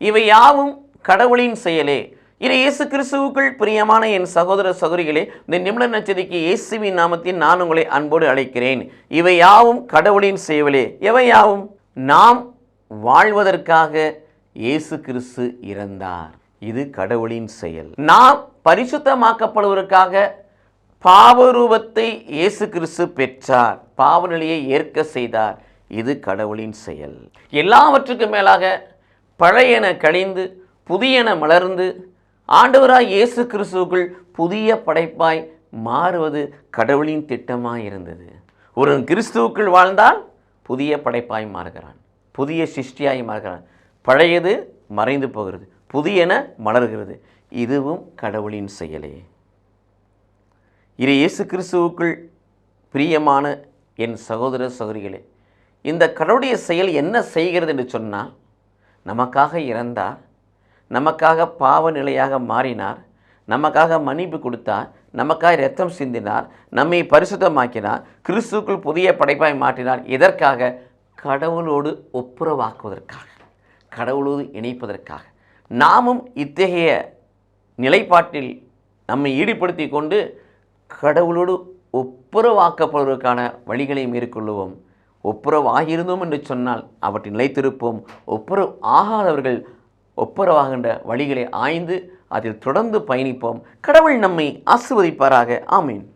இவை யாவும் கடவுளின் செயலே. இது இயேசு கிறிஸ்துவுக்குள் பிரியமான என் சகோதர சகோதரிகளே இந்த நிமிட நச்சரிக்கை இயேசுவின் நாமத்தில் நான் உங்களை அன்போடு அழைக்கிறேன். இவை யாவும் கடவுளின் செயலே. எவை யாவும்? நாம் வாழ்வதற்காக இயேசு கிறிஸ்து இறந்தார். இது கடவுளின் செயல். நாம் பரிசுத்தமாக்கப்படுவதற்காக பாவரூபத்தை இயேசு கிறிஸ்து பெற்றார். பாவநிலையை ஏற்க செய்தார். இது கடவுளின் செயல். எல்லாவற்றுக்கும் மேலாக பழையன கழிந்து புதியன மலர்ந்து ஆண்டவராய் இயேசு கிறிஸ்துவுக்குள் புதிய படைப்பாய் மாறுவது கடவுளின் திட்டமாக இருந்தது ஒரு கிறிஸ்துவுக்குள் வாழ்ந்தால் புதிய படைப்பாய் மாறுகிறான் புதிய சிருஷ்டியாய் மாறுகிறான். பழையது மறைந்து போகிறது புதியன மலர்கிறது. இதுவும் கடவுளின் செயலே. இது இயேசு கிறிஸ்துவுக்குள் பிரியமான என் சகோதர சகோதரிகளே இந்த கடவுளுடைய செயல் என்ன செய்கிறது என்று சொன்னால் நமக்காக இறந்தார். நமக்காக பாவ நிலையாக மாறினார். நமக்காக மன்னிப்பு கொடுத்தார். நமக்காக இரத்தம் சிந்தினார். நம்மை பரிசுத்தமாக்கினார். கிறிஸ்துவுக்குள் புதிய படைப்பாய் மாற்றினார். எதற்காக கடவுளோடு ஒப்புரவாக்குவதற்காக கடவுளோடு இணைப்பதற்காக. நாமும் இத்தகைய நிலைப்பாட்டில் நம்மை ஈடுபடுத்தி கொண்டு கடவுளோடு ஒப்புரவாக்கப்படுவதற்கான வழிகளை மேற்கொள்ளுவோம். ஒப்புரவாகியிருந்தோம் என்று சொன்னால் அவற்றை நிலைத்திருப்போம். ஒப்புரவு ஆகாதவர்கள் ஒப்புரவாகின்ற வழிகளை ஆய்ந்து அதில் தொடர்ந்து பயணிப்போம். கடவுள் நம்மை ஆசிர்வதிப்பாராக. ஆமீன்.